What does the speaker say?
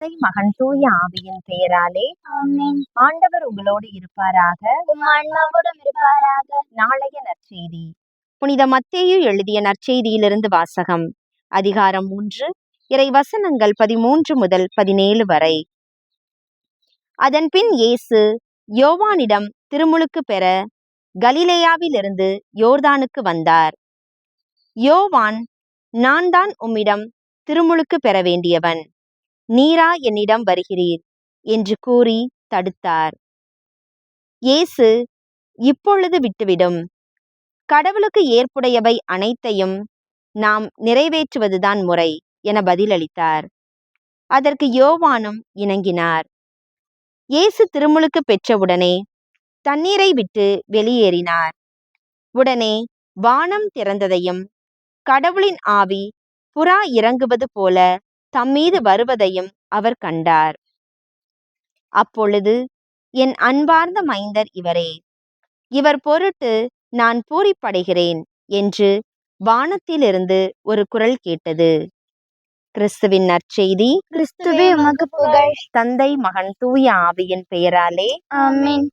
தந்தை மகன் தூய ஆவியின் பெயராலே ஆண்டவர் உங்களோடு இருப்பாராக. இருப்பாராக. நாளைய நற்செய்தி. புனித மத்தேயு எழுதிய நற்செய்தியிலிருந்து வாசகம். அதிகாரம் மூன்று இறை வசனங்கள் பதிமூன்று முதல் பதினேழு வரை. அதன்பின் இயேசு யோவானிடம் திருமுழுக்கு பெற கலிலேயாவிலிருந்து யோர்தானுக்கு வந்தார். யோவான் நான் தான் உம்மிடம் திருமுழுக்கு பெற வேண்டியவன். நீரா என்னிடம் வருகிறீர் என்று கூறி தடுத்தார். இயேசு இப்பொழுது விட்டுவிடும். கடவுளுக்கு ஏற்புடையவை அனைத்தையும் நாம் நிறைவேற்றுவதுதான் முறை என பதிலளித்தார். அதற்கு யோவானும் இணங்கினார். இயேசு திருமுழுக்கு பெற்றவுடனே தண்ணீரை விட்டு வெளியேறினார். உடனே வானம் திறந்ததையும் கடவுளின் ஆவி புறா இறங்குவது போல தம்மீது வருவதையும் அவர் கண்டார். அப்பொழுது என் அன்பார்ந்த மைந்தர் இவரே இவர் பொருட்டு நான் பூரிப்படைகிறேன் என்று வானத்திலிருந்து ஒரு குரல் கேட்டது. கிறிஸ்துவின் நற்செய்தி கிறிஸ்துவே உமக்கு புகழ். தந்தை மகன் தூய ஆவியின் பெயராலே. ஆமென்.